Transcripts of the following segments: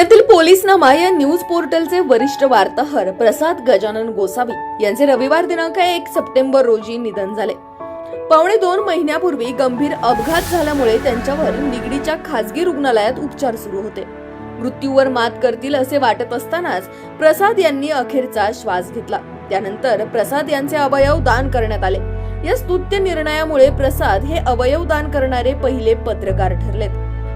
पुण्यातील पोलीस नामा या न्यूज पोर्टलचे वरिष्ठ वार्ताहर प्रसाद गजानन गोसावी यांचे रविवार दिनांक एक सप्टेंबर रोजी निधन झाले. पावणे दोन महिन्यापूर्वी गंभीर अपघात झाल्यामुळे त्यांच्यावर निगडीच्या खासगी रुग्णालयात उपचार सुरू होते. मृत्यूवर मात करतील असे वाटत असतानाच प्रसाद यांनी अखेरचा श्वास घेतला. त्यानंतर प्रसाद यांचे अवयव दान करण्यात आले. या स्तुत्य निर्णयामुळे प्रसाद हे अवयव दान करणारे पहिले पत्रकार ठरलेत.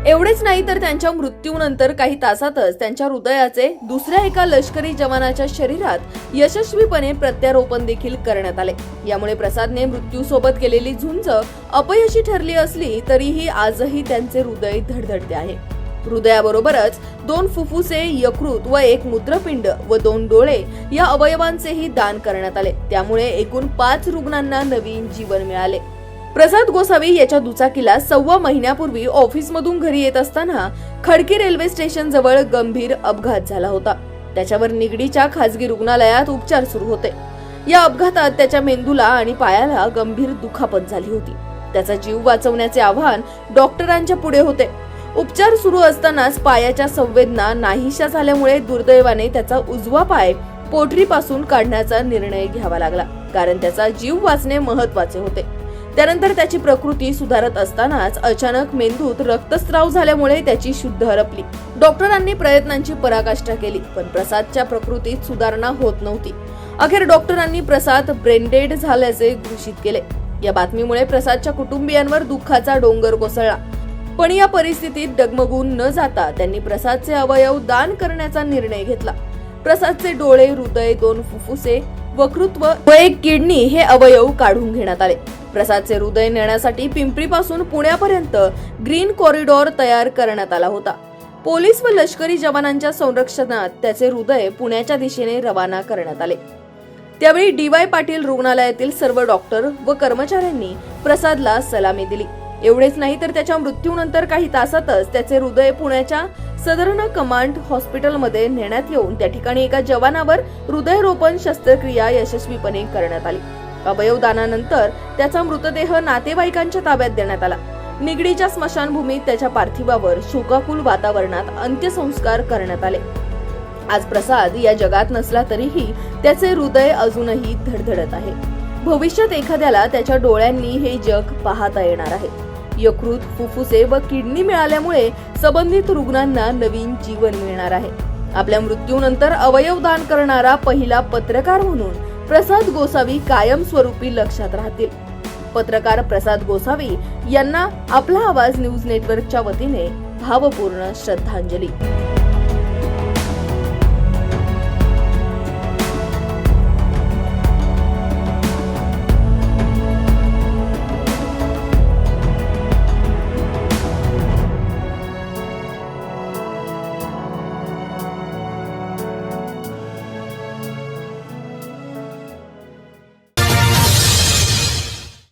एवढेच नाही तर त्यांच्या मृत्यूनंतर काही तासातच त्यांच्या हृदयाचे दुसऱ्या एका लष्करी जवानाच्या शरीरात यशस्वीपणे प्रत्यारोपण देखील करण्यात आले. यामुळे प्रसादने मृत्यूसोबत केलेली झुंज अपयशी ठरली असली तरीही आजही त्यांचे हृदय धडधडते आहे. हृदयाबरोबरच दोन फुफ्फुसे यकृत व एक मूत्रपिंड व दोन डोळे या अवयवांचेही दान करण्यात आले. त्यामुळे एकूण पाच रुग्णांना नवीन जीवन मिळाले. प्रसाद गोसावी याच्या दुचाकीला सव्वा महिन्यापूर्वी ऑफिसमधून घरी येत असताना खडकी रेल्वे स्टेशन जवळ गंभीर अपघात झाला होता. त्याच्यावर निगडीच्या खासगी रुग्णालयात उपचार सुरू होते. या अपघातात त्याच्या मेंदूला आणि पायाला गंभीर दुखापत झाली होती. त्याचा जीव वाचवण्याचे आव्हान डॉक्टरांच्या पुढे होते. उपचार सुरू असतानाच पायाच्या संवेदना नाहीशा झाल्यामुळे दुर्दैवाने त्याचा उजवा पाय पोटरीपासून काढण्याचा निर्णय घ्यावा लागला कारण त्याचा जीव वाचणे महत्त्वाचे होते. त्यानंतर त्याची प्रकृती सुधारत असतानाच अचानक मेंदूत रक्तस्राव झाल्यामुळे त्याची शुद्ध हरपली. डॉक्टरांनी प्रयत्नांची पराकाष्ठा केली पण प्रसादच्या प्रकृतीत सुधारणा होत नव्हती. अखेर डॉक्टरांनी प्रसाद ब्रेनडेड झाल्याचे घोषित केले. या बातमीमुळे प्रसादच्या कुटुंबियांवर दुःखाचा डोंगर कोसळला. पण या परिस्थितीत डगमगून न जाता त्यांनी प्रसादचे अवयव दान करण्याचा निर्णय घेतला. प्रसादचे डोळे हृदय दोन फुफ्फुसे वक्तृत्व व एक किडनी हे अवयव काढून घेण्यात आले. प्रसादचे हृदय नेण्यासाठी पिंपरीपासून पुण्यापर्यंत ग्रीन कॉरिडॉर तयार करण्यात आला होता. पोलीस व लष्करी जवानांच्या संरक्षणात त्याचे हृदय पुण्याच्या दिशेने रवाना करण्यात आले. त्यावेळी डी वाय पाटील रुग्णालयातील सर्व डॉक्टर व कर्मचाऱ्यांनी प्रसादला सलामी दिली. एवढेच नाही तर त्याच्या मृत्यूनंतर काही तासातच त्याचे हृदय पुण्याच्या सदर्न कमांड हॉस्पिटलमध्ये नेण्यात येऊन त्या ठिकाणी एका जवानावर हृदयरोपण शस्त्रक्रिया यशस्वीपणे करण्यात आली. अवयवदानानंतर त्याचा मृतदेह नातेवाईकांच्या ताब्यात देण्यात आला. निगडीच्या स्मशानभूमीत त्याच्या पार्थिवावर शोकाकुल वातावरणात अंत्यसंस्कार करण्यात आले. आज प्रसाद या जगात नसला तरीही त्याचे हृदय अजूनही धडधडत आहे. भविष्यात एखाद्याला त्याच्या डोळ्यांनी हे जग पाहता येणार आहे. यकृत फुफ्फुसे व किडनी मिळाल्यामुळे संबंधित रुग्णांना नवीन जीवन मिळणार आहे. आपल्या मृत्यूनंतर अवयव दान करणारा पहिला पत्रकार म्हणून प्रसाद गोसावी कायमस्वरूपी लक्षात राहतील. पत्रकार प्रसाद गोसावी यांना आपला आवाज न्यूज नेटवर्कच्या वतीने भावपूर्ण श्रद्धांजली.